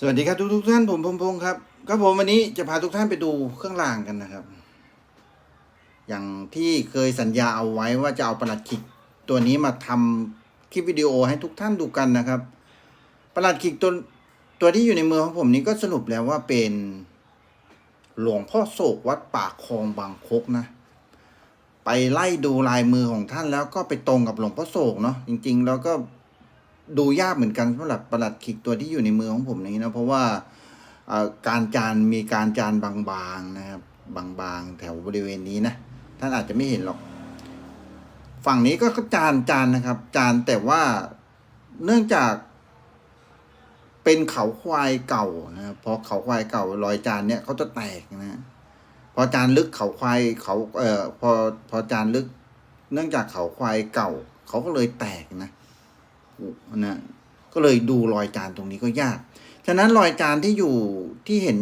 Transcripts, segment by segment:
สวัสดีครับทุกทุกท่านผมพงพงศ์ครับครับผมวันนี้จะพาทุกท่านไปดูเครื่องรางกันนะครับ อย่างที่เคยสัญญาเอาไว้ว่าจะเอาประหลัดขิกตัวนี้มาทำคลิปวิดีโอให้ทุกท่านดูกันนะครับ ประหลัดขิกตัวตัวที่อยู่ในมือของผมนี้ก็สรุปแล้วว่าเป็นหลวงพ่อโศกวัดปากคลองบางคกนะ ไปไล่ดูลายมือของท่านแล้วก็ไปตรงกับหลวงพ่อโศกเนาะจริง ๆ แล้วก็ ดูยากเหมือนกันสำหรับประหลัดขิกตัวที่อยู่ในมือของผมนี้นะ เพราะว่าการจานมีการจานบางๆนะครับ บางๆ แถวบริเวณนี้นะ ท่านอาจจะไม่เห็นหรอก ฝั่งนี้ก็จานจานนะครับ จานแต่ว่าเนื่องจากเป็นเขาควายเก่านะครับพอเขาควายเก่ารอยจานเนี่ยเขาจะแตกนะพอจานลึกเขาควายเขาเอ่อพอพอจานลึก เนื่องจากเขาควายเก่า เขาก็เลยแตกนะ นะก็เลยดูรอยจานตรงนี้ก็ยาก ฉะนั้นรอยจานที่อยู่ที่เห็น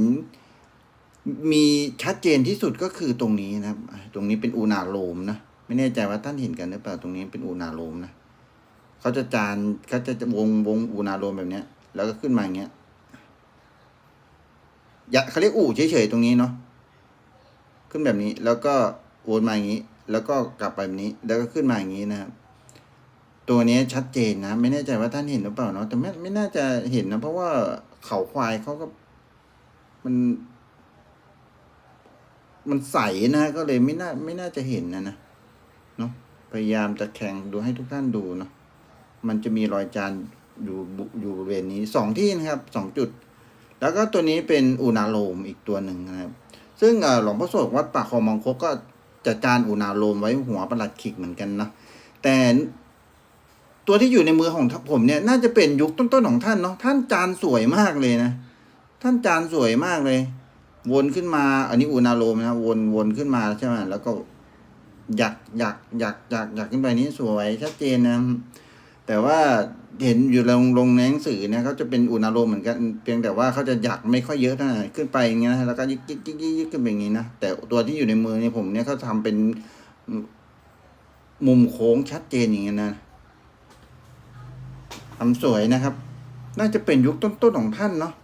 มีชัดเจนที่สุดก็คือตรงนี้นะครับ ตรงนี้เป็นอูนาโลมนะ ไม่แน่ใจว่าท่านเห็นกันหรือเปล่า ตรงนี้เป็นอูนาโลมนะเขาจะจานเขาจะวงวงอูนาโลมแบบเนี้ย แล้วก็ขึ้นมาอย่างเงี้ยอย่าเขาเรียกอู่เฉยๆตรงนี้เนาะ ขึ้นแบบนี้ แล้วก็วนมาอย่างนี้ แล้วก็กลับไปแบบนี้ แล้วก็ขึ้นมาอย่างนี้นะครับ ตัวนี้ชัดเจนนะ ไม่แน่ใจว่าท่านเห็นหรือเปล่าเนาะแต่ไม่ไม่น่าจะเห็นนะ เพราะว่าเขาควายเขาก็มัน มันใสนะ ก็เลยไม่น่าไม่น่าจะเห็นนะนะเนาะพยายามจะแข่งดูให้ทุกท่านดูเนาะมันจะมีรอยจานอยู่อยู่บริเวณนี้สองที่นะครับสองจุด แล้วก็ตัวนี้เป็นอูนาโลมอีกตัวหนึ่งนะครับ ซึ่งหลวงพ่อโสดวัดปากคลองมองคกก็จะจานอูนาโลมไว้หัวประหลัดขิกเหมือนกันนะแต่ ตัวที่อยู่ในมือของผมเนี่ยน่าจะเป็นยุคต้นๆของท่านเนาะท่านจานสวยมากเลยนะ ท่านจานสวยมากเลย วนขึ้นมา อันนี้อุณาโลมนะวนวนขึ้นมาใช่ไหมแล้วก็อยากอยากอยากอยากอยากขึ้นไปนี้สวยชัดเจนนะแต่ว่าเห็นอยู่ลงลงในหนังสือเนี่ยเขาจะเป็นอุณาโลมเหมือนกันเพียงแต่ว่าเขาจะอยากไม่ค่อยเยอะเท่าไหร่ขึ้นไปอย่างเงี้ยนะแล้วก็ยิกยิกยิกยิกยิกขึ้นไปอย่างงี้นะแต่ตัวที่อยู่ในมือเนี่ยผมเนี่ยเขาทำเป็นมุมโค้งชัดเจนอย่างเงี้ยนะ ทำสวยนะครับ น่าจะเป็นยุคต้นๆของท่านเนาะ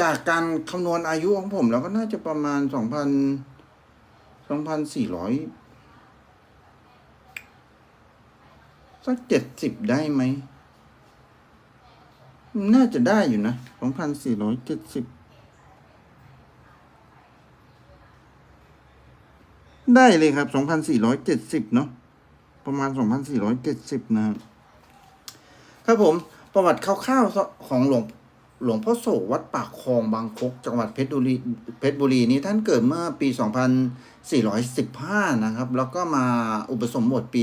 จากการคำนวณอายุของผมแล้วก็น่าจะประมาณสองพันสองพันสี่ร้อยสักเจ็ดสิบได้ไหม น่าจะได้อยู่นะสองพันสี่ร้อยเจ็ดสิบได้เลยครับสองพันสี่ร้อยเจ็ดสิบเนาะ ประมาณ 2,470 นะครับครับผมประวัติคร่าวๆของหลวงหลวงพ่อโศกวัดปากคลองบางคกจังหวัดเพชรบุรีเพชรบุรีนี้ท่านเกิดเมื่อปี 2415 นะครับ แล้วก็มาอุปสมบทปี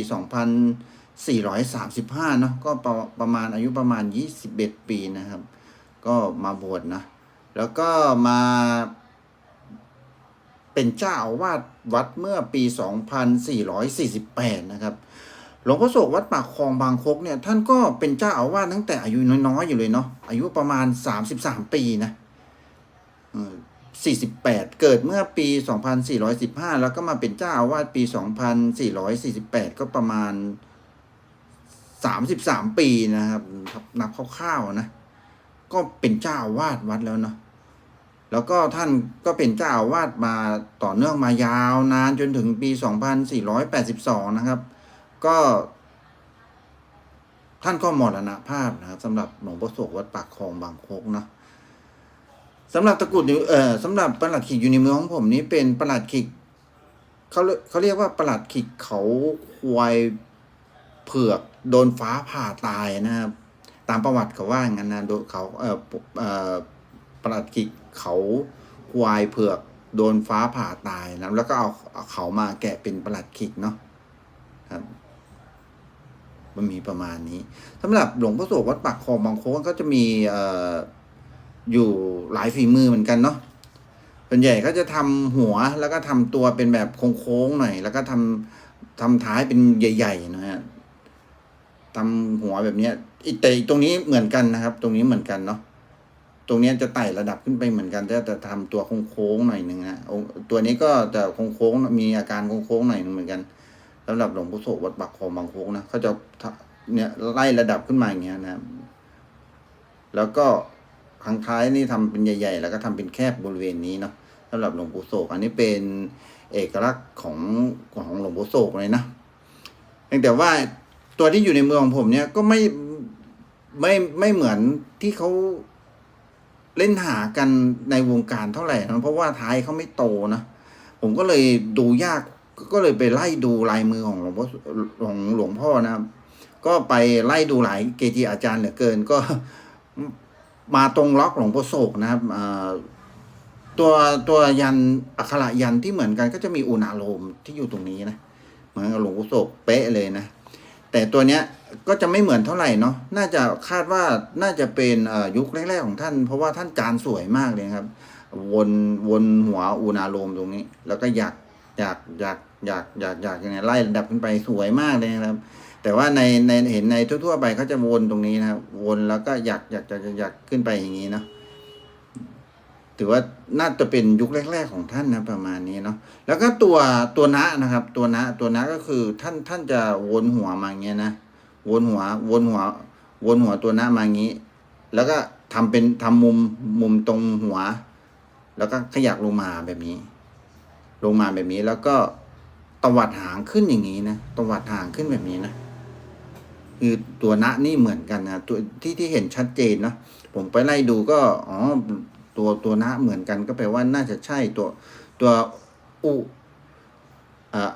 2435 เนาะก็ประประมาณอายุประมาณ 21 ปีนะครับ ก็มาบวชนะ แล้วก็มา เป็นเจ้าอาวาสวัดเมื่อปี 2448 นะครับ หลวงพ่อโศกวัดปากคลองบางคกเนี่ยท่านก็เป็นเจ้าอาวาสตั้งแต่อายุน้อยๆอยู่เลยเนาะอายุประมาณ 33 ปีนะ48 เกิดเมื่อปี 2415 แล้วก็มาเป็นเจ้าอาวาสปี 2448 ก็ประมาณ 33 ปีนะครับนับคร่าวๆนะ ก็เป็นเจ้าอาวาสวัดแล้วเนาะ แล้วก็ท่านก็เป็นเจ้าอาวาสมาต่อเนื่องมายาวนานจนถึงปี 2482 นะครับ ก็ท่านก็มรณภาพนะครับสำหรับหลวงพ่อโศกวัดปากคลองบางโคกนะสำหรับตะกรุดอยู่เอ่อสำหรับประหลัดขิกอยู่ในมือของผมนี้เป็นประหลัดขิกเขาเรียเขาเรียกว่าประหลัดขิกเขาควายเผือกโดนฟ้าผ่าตายนะครับ ตามประวัติเขาว่าอย่างนั้นนะโดนเขาเอ่อเอ่อ ประหลัดขิกเขาควายเผือกโดนฟ้าผ่าตายนะแล้วก็เอาเขามาแกะเป็นประหลัดขิกเนาะครับมันมีประมาณนี้สำหรับหลวงพ่อโสวัดปากคลองบางโค้งก็จะมีเอ่ออยู่หลายฝีมือเหมือนกันเนาะส่วนใหญ่ก็จะทำหัวแล้วก็ทำตัวเป็นแบบโค้งๆหน่อย แล้วก็ทำทำท้ายเป็นใหญ่ๆนะฮะทำหัวแบบเนี้ยแต่ตรงนี้เหมือนกันนะครับ ตรงนี้เหมือนกันเนาะ ตรงนี้จะไต่ระดับขึ้นไปเหมือนกันแต่จะทำตัวโค้งๆหน่อยหนึ่งนะตัวนี้ก็จะโค้งๆมีอาการโค้งๆหน่อยหนึงเหมือนกันสำหรับหลวงพ่อโสวัดปักคลองบางโค้งนะเขาจะเนี่ยไล่ระดับขึ้นมาอย่างเงี้ยนะแล้วก็ข้างท้ายนี่ทำเป็นใหญ่ ๆ แล้วก็ทำเป็นแคบบริเวณนี้เนาะสำหรับหลวงปู่โศก อันนี้เป็นเอกลักษณ์ของของหลวงปู่โศกเลยนะแต่ว่าตัวที่อยู่ในเมืองของผมเนี่ยก็ไม่ไม่ไม่เหมือนที่เขา เล่นหากันในวงการเท่าไหร่นะเพราะว่าท้ายเขาไม่โตนะผมก็เลยดูยากก็เลยไปไล่ดูลายมือของหลวงพ่อของหลวงพ่อนะครับ ก็ไปไล่ดูหลายเกจิอาจารย์เหลือเกิน ก็มาตรงล็อกหลวงพ่อโศกนะครับตัวตัวยันอักขระยันที่เหมือนกันก็จะมีอุณาโลมที่อยู่ตรงนี้นะ เหมือนกับหลวงพ่อโศกเป๊ะเลยนะ แต่ตัวเนี้ยก็จะไม่เหมือนเท่าไหร่เนาะน่าจะคาดว่าน่าจะเป็นยุคแรก ๆ ของท่าน เพราะว่าท่านจานสวยมากเลยครับ วนวนหัวอุณาโลมตรงนี้ แล้วก็อยากอยากอยากอยากอยากอยากยังไงไล่ระดับขึ้นไปสวยมากเลยนะครับ แต่ว่าในในเห็นในทั่วๆไปเขาจะวนตรงนี้นะครับวนแล้วก็อยากอยากอยากอยากขึ้นไปอย่างนี้เนาะ ถือว่าน่าจะเป็นยุคแรก ๆของท่านนะประมาณนี้เนาะแล้วก็ตัวตัวนะนะครับ ตัวนะตัวนะก็คือท่านท่านจะวนหัวมาอย่างเงี้ยนะวนหัววนหัววนหัวตัวนะมาอย่างนี้ แล้วก็ทำเป็นทำมุมมุมตรงหัว แล้วก็ขยักลงมาแบบนี้ ลงมาแบบนี้แล้วก็ตวัดหางขึ้นอย่างนี้นะตวัดหางขึ้นแบบนี้นะคือตัวณนี่เหมือนกันนะตัวที่ที่เห็นชัดเจนเนาะผมไปไล่ดูก็อ๋อ ตัวตัวณเหมือนกันก็แปลว่าน่าจะใช่ตัวตัวอุอะ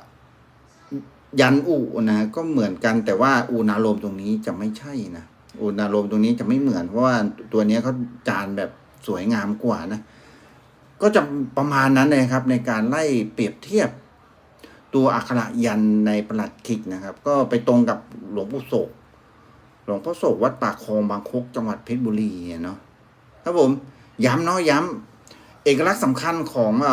ยันอุนะก็เหมือนกันแต่ว่าอุณาโลมตรงนี้จะไม่ใช่นะอุณาโลมตรงนี้จะไม่เหมือน เพราะว่าตัวนี้เขาจานแบบสวยงามกว่านะ ก็จะประมาณนั้นเลยครับ ในการไล่เปรียบเทียบ ตัวอักขระยันในประหลัดขิกนะครับ ก็ไปตรงกับหลวงปู่โศกหลวงพ่อโศกวัดปากคลองบางคกจังหวัดเพชรบุรีเนาะครับผม ย้ำเนาะย้ำเอกลักษณ์สำคัญของอ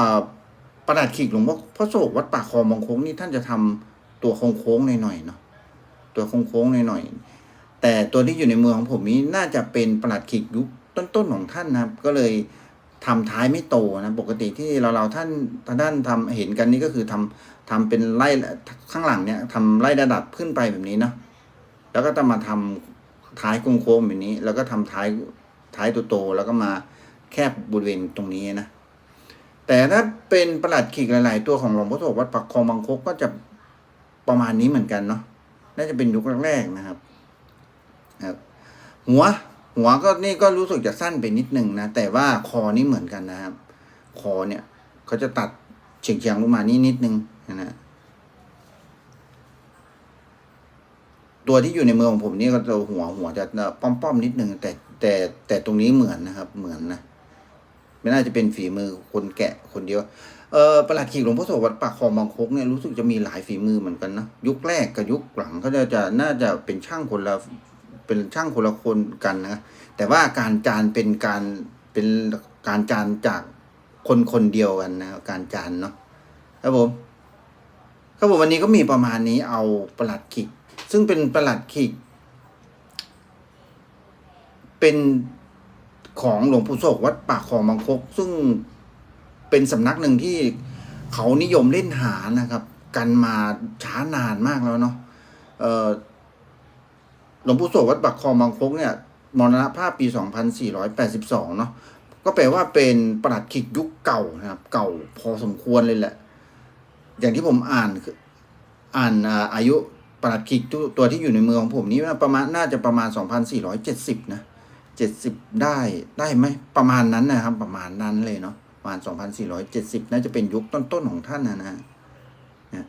ประหลัดขิกหลวงพ่อพ่อโศกวัดป่าคลองบางคกนี่ท่านจะทำตัวโค้งๆหน่อยๆเนาะตัวโค้งๆหน่อยๆแต่ตัวที่อยู่ในมือของผมนี้น่าจะเป็นประหลัดขิกยุคต้นๆของท่านนะครับ ก็เลยทำท้ายไม่โตนะปกติที่เราเราท่านท่านทำเห็นกันนี่ก็คือทำทำเป็นไล่ข้างหลังเนี่ยทำไล่ระดับขึ้นไปแบบนี้เนาะแล้วก็จะมาทำท้ายโค้งๆแบบนี้ แล้วก็ทำท้ายท้ายโตๆแล้วก็มา แคบบริเวณตรงนี้นะ แต่ถ้าเป็นประหลัดขีกหลาย ๆ ตัวของหลวงพ่อโสวัดปักคลองบางคกก็จะประมาณนี้เหมือนกันเนาะน่าจะเป็นยุคแรก ๆ นะครับครับ หัว หัวก็นี่ก็รู้สึกจะสั้นไปนิดนึงนะแต่ว่าคอนี่เหมือนกันนะครับ คอเนี่ยเขาจะตัดเฉียงเฉียงๆลงมานี่นิดนึงนะฮะตัวที่อยู่ในมือของผมนี่ก็จะหัวหัวจะป้อมป้อมๆนิดนึงแต่แต่แต่ตรงนี้เหมือนนะครับ เหมือนนะ ไม่น่าจะเป็นฝีมือคนแกะคนเดียวเออประหลัดขีกหลวงพ่อโสวัดปากคลองบางคกเนี่ยรู้สึกจะมีหลายฝีมือเหมือนกันนะยุคแรกกับยุคหลังเขาจะจะน่าจะเป็นช่างคนละเป็นช่างคนละคนกันนะแต่ว่าการจานเป็นการเป็นการจานจากคนคนเดียวกันนะการจานเนาะครับผมครับผมวันนี้ก็มีประมาณนี้เอาประหลัดขิกซึ่งเป็นประหลัดขิกเป็น ของหลวงปู่โศกวัดปากคลองบางคก ซึ่งเป็นสำนักหนึ่งที่เขานิยมเล่นหานะครับ กันมาช้านานมากแล้วเนาะหลวงปู่โสวัดปักคลองบางคกเนี่ยมรณภาพปี 2482 เนาะก็แปลว่าเป็นปรัดขิกยุคเก่านะครับ เก่าพอสมควรเลยแหละ อย่างที่ผมอ่านคืออ่านอายุปรัดขิกตัวตัวที่อยู่ในมือของผมนี้ประมาณน่าจะประมาณ 2470 นะ 70ได้ได้ไหมประมาณนั้นนะครับ ประมาณนั้นเลยเนาะประมาณ2470น่าจะเป็นยุคต้นๆของท่านนะนะ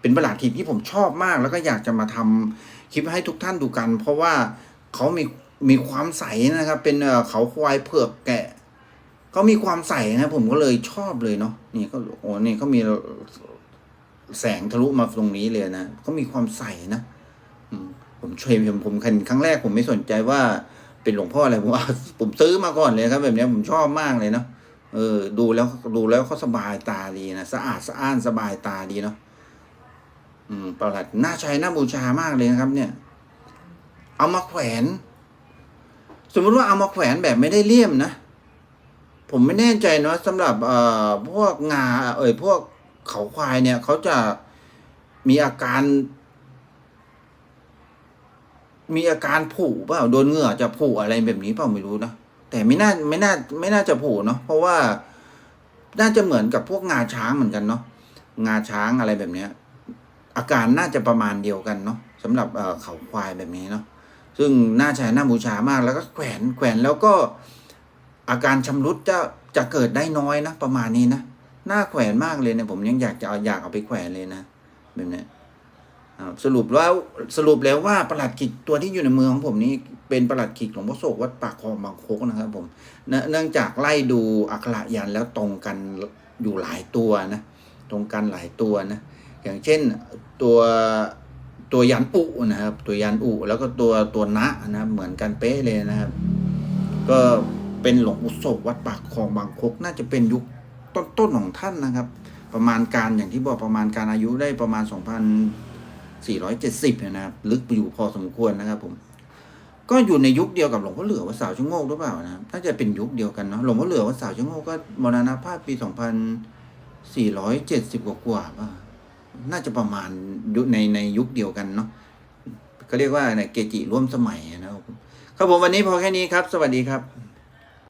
เป็นประหลาดขิกที่ผมชอบมาก แล้วก็อยากจะมาทำคลิปให้ทุกท่านดูกัน เพราะว่าเขามีมีความใสนะครับ เป็นเอ่อเขาควายเผือกแกะเขามีความใสนะผมก็เลยชอบเลยเนาะนี่ก็โอ้นี่เขามีแสงทะลุมาตรงนี้เลยนะเขามีความใสนะ อืม ผมช่วยผมผมครั้งแรกผมไม่สนใจว่าเป็นหลวงพ่ออะไรผมว่าผมซื้อมาก่อนเลยครับแบบนี้ผมชอบมากเลยเนาะเออ ดูแล้วดูแล้วเขาสบายตาดีนะสะอาดสะอ้านสบายตาดีเนาะอืมประหลัดน่าใช้น่าบูชามากเลยนะครับ เนี่ย เอามาแขวน สมมติว่าเอามาแขวนแบบไม่ได้เลี่ยมนะผมไม่แน่ใจเนาะสำหรับเอ่อพวกงา เอ่ยพวกเขาควายเนี่ย เขาจะมีอาการ มีอาการผุเปล่าโดนเหงื่อจะผุอะไรแบบนี้เปล่าไม่รู้นะแต่ไม่น่าไม่น่าไม่น่าจะผุเนาะเพราะว่าน่าจะเหมือนกับพวกงาช้างเหมือนกันเนาะงาช้างอะไรแบบเนี้ย อาการน่าจะประมาณเดียวกันเนาะสำหรับเอ่อเขาควายแบบนี้เนาะซึ่งน่าใช้น่าบูชามากแล้วก็แขวนแขวนแล้วก็อาการชำรุดจะจะเกิดได้น้อยนะประมาณนี้นะน่าแขวนมากเลยเนี่ยผมยังอยากจะเอาอยากเอาไปแขวนเลยนะแบบนี้ สรุปแล้วสรุปแล้วว่าประหลัดขิกตัวที่อยู่ในมือของผมนี้เป็นประหลัดขิกหลวงพ่อโศกวัดปากคลองบางโคกนะครับผมเนื่องจากไล่ดูอักขระยันแล้วตรงกันอยู่หลายตัวนะตรงกันหลายตัวนะอย่างเช่นตัวตัวยันอุนะครับ ตัวยันอุแล้วก็ตัวตัวนะนะครับเหมือนกันเป๊ะเลยนะครับ ก็เป็นหลวงปู่โศกวัดปากคลองบางคกน่าจะเป็นยุคต้นๆของท่านนะครับ ประมาณการอย่างที่บอกประมาณการอายุได้ประมาณ 470นะครับ ลึกไปอยู่พอสมควรนะครับ ผม ก็อยู่ในยุคเดียวกับหลวงพ่อเหลือวัดสาวชะโงกหรือเปล่านะครับน่าจะเป็นยุคเดียวกันเนาะหลวงพ่อเหลือวัดสาวชะโงกก็มรณภาพปี 2,470 กว่ากว่าๆป่ะน่าจะประมาณยุในในยุคเดียวกันเนาะก็เรียกว่าในเกจิร่วมสมัยนะครับผมครับผมวันนี้พอแค่นี้ครับ สวัสดีครับ